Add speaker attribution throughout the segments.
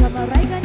Speaker 1: ทำอะไรกัน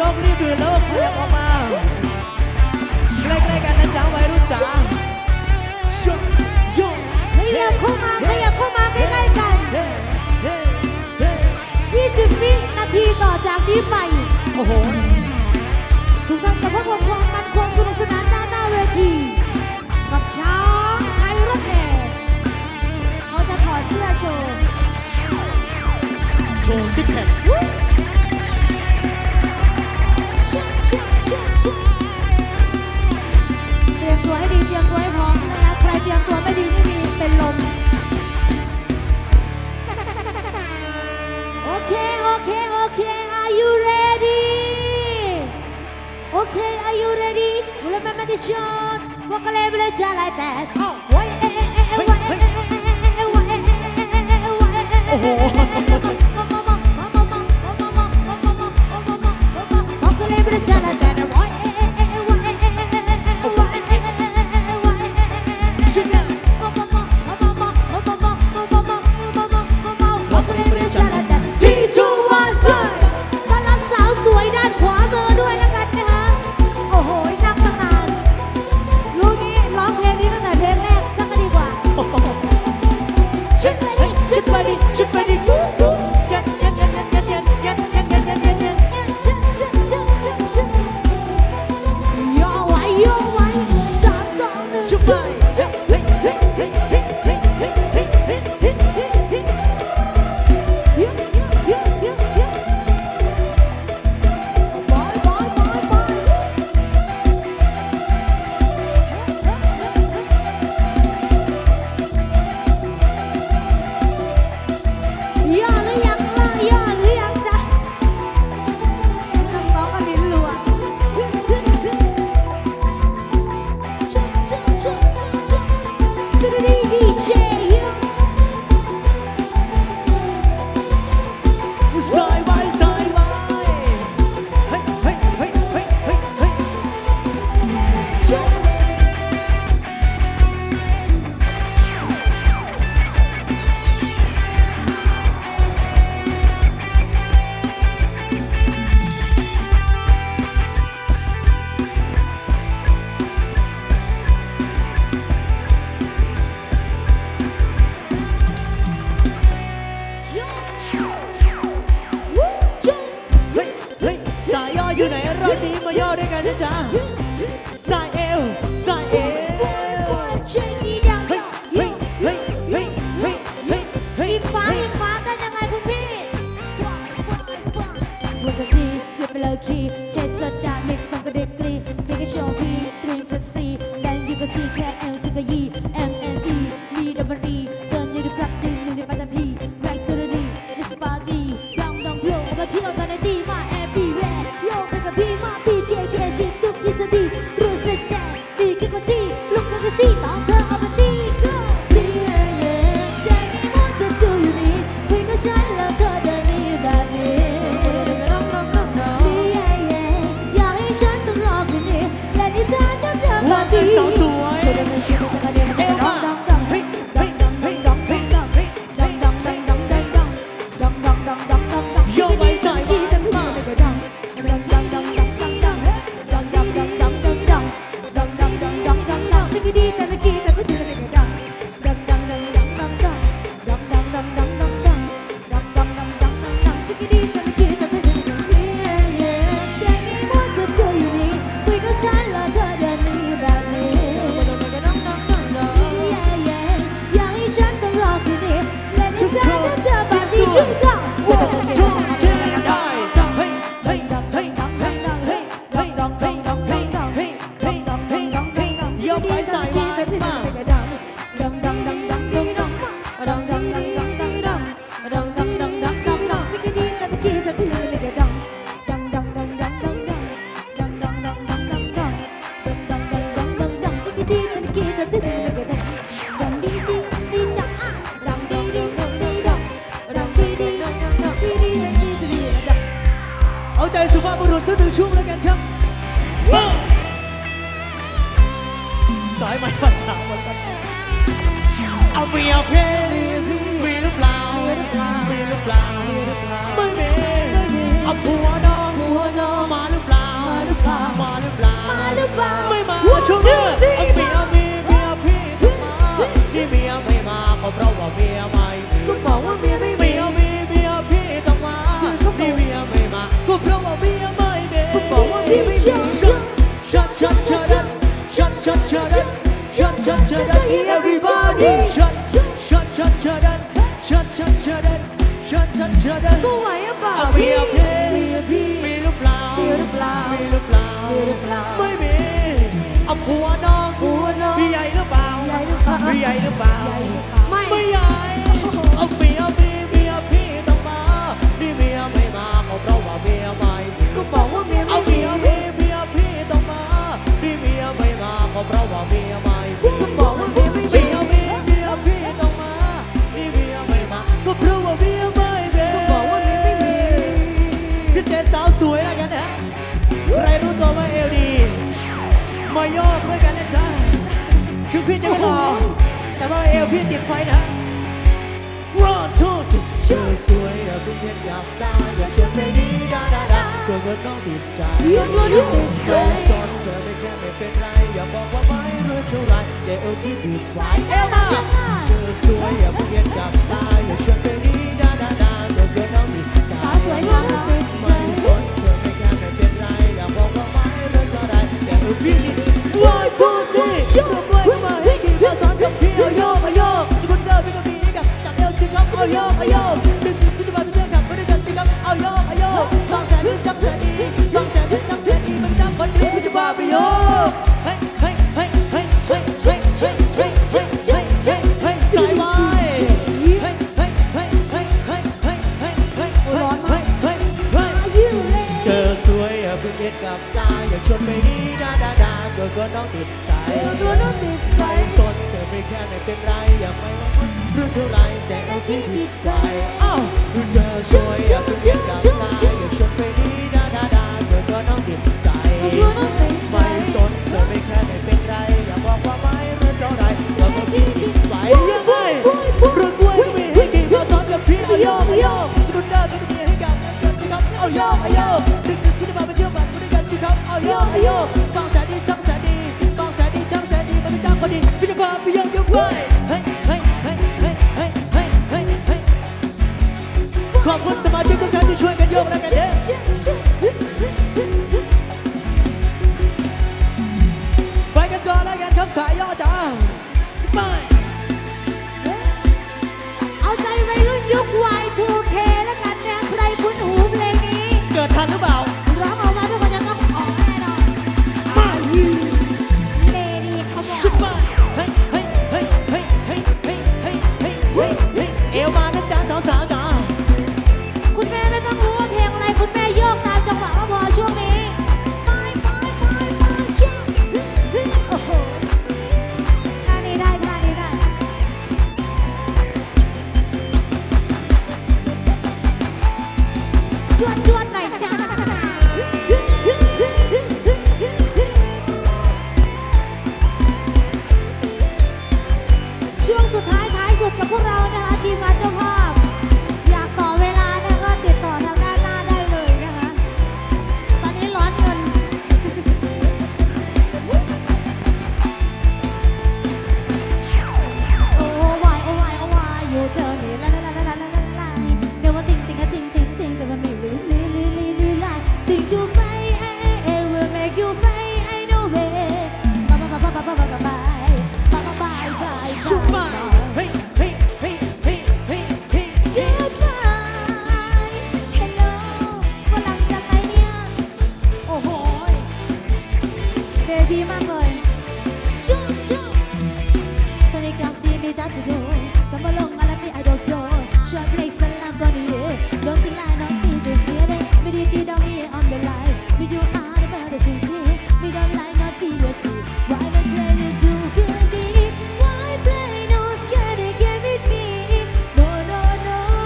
Speaker 1: ยกรีบดือเลิกเรียกออกมาใกล้ๆกันนะจ๊ะวัยรุ่นจ๋าชุบยก
Speaker 2: ขยับเข้ามาขยับเข้ามาใกล้ๆกัน 20 วินาทีต่อจากนี้ไป
Speaker 1: โอ้โห
Speaker 2: ทุกท่านจะพบกับความมันความสนุกสนานด้านหน้าเวที กับช้างไทยรถแห่เขาจะถอดเสื้อโชว์
Speaker 1: โชว์ซิกแพค
Speaker 2: 家来带。好 열에 가는 자. 사예우. อยมาถามคนเอา
Speaker 1: เป
Speaker 2: รียบเพมีหรือเปล่า
Speaker 1: มีหรือเปล่าไม่มีเอาผัวดองั
Speaker 2: วดอง
Speaker 1: มาหรือเปล่า
Speaker 2: มาหรือเปล่า
Speaker 1: มาหรือเปล่าไม่มาช่ว
Speaker 2: ย
Speaker 1: เอาเมียมีเมียพี่มาที่เมียไม่มาก็เพราะว่าเมีย
Speaker 2: shut shut shut up everybody shut shut shut shut shut up
Speaker 1: shut shut shut up shut shut shut up ตัวไห
Speaker 2: วหรือเปล่า
Speaker 1: พี่
Speaker 2: มีพี่
Speaker 1: มีหรือเปล่า
Speaker 2: มีหรือเปล่า
Speaker 1: มีหรือเปล่า
Speaker 2: มีหรือเปล่า
Speaker 1: ไม่มีเอาผัวน้อง
Speaker 2: ผัวน้อง
Speaker 1: พี่ใหญ่หรือเปล่าพี่ใหญ่หรือเปล่า
Speaker 2: ไม่
Speaker 1: ใหญ่ พี่จะไม่หล่อแต่ว่าเอลพี่ติดไฟนะรอทูทูเชื่อสวยอย่าเพิ่งเห็นอยากได้อย่าเชื่อไม่ดีดาดาดาตัวเงินต้องติดใจ
Speaker 2: เดี๋ยวตัวที่ติดใจ
Speaker 1: สนเธอไม่แค่ไม่เป็นไรอย่าบอกว่าไม่รู้เท่าไรอย่าเอลพี่ติดไฟเอลมาเธอสวยอย่าเพิ่งเห็นอยากได้อย่าเชื่อไม่ดี ดาเกิ
Speaker 2: ด
Speaker 1: ก็ต้องติดใจ
Speaker 2: ตัวน้องติดใจ
Speaker 1: สนเธอไม่แค่ไม่เป็นไรอย่าไม่ว่ารู้เท่าไรแต่เอาที่ติดใจอ้าวเธอสวยอย่าเพิ่งเห็นกับตาอย่าชวนไปดีดาดาดาเกิดก็ต้อตั
Speaker 2: วน้องติดใจ
Speaker 1: ไม่สนเธอไม่แค่ไม่เป็นไรอย่าบอกว่าไม่รู้เท่าไรเราก็ที่ติดใจยังไงเรื่องกล้วยก็มีให้กี่พอสอนกับพี่เอาโยกเอาโยกสกุลเดอร์ก็มีให้กับกันสิครับเอาโยกเอาโยกดึกดึกที่จะมาไปเที่ยวแบบด้วยกัน สิครับเอาโยกเอาโยกฟังแสนดีจังแสนดีฟังแสนดีจังแสนดีมันเป็นจังคนดีพี่จะพาไปยังยกไว้เฮ้ยเฮ้ยเฮ้ยเฮ้ยเฮ้ยเฮ้ยเฮ้ยเฮ้ยขอบคุณสมาชิกทุกท่านที่ช่วยกันโยกแล้วกันเด้อไปกันต่อแล้วกันครับสายย่อจ้าไป
Speaker 2: เอาใจวัยรุ่นยุค Y2K แล้วกันนะใครคุ้นหูเพลงนี้
Speaker 1: เกิดทันหรือเปล่า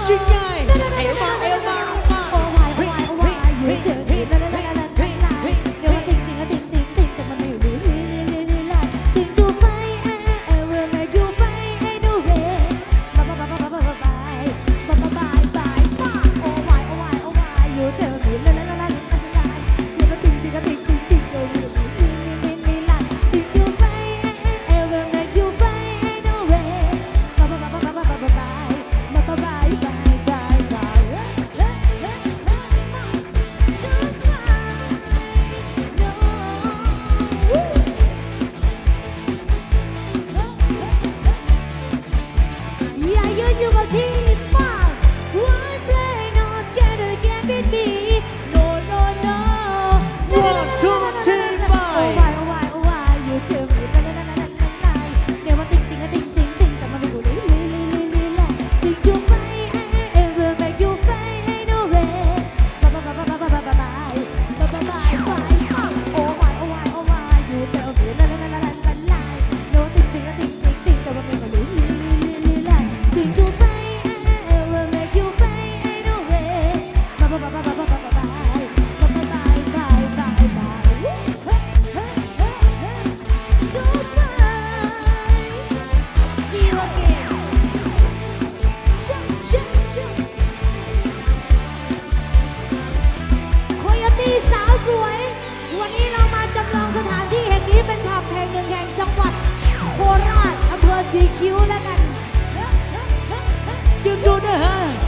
Speaker 2: you know? วันนี้เรามาจำลองสถานที่แห่
Speaker 1: งนี้
Speaker 2: เป็
Speaker 1: น
Speaker 2: ผับแห่งหนึ่งแห่งจังหวัดโคราชอำเภอสีคิ้วแล้วกัน
Speaker 1: จูจูเด้อ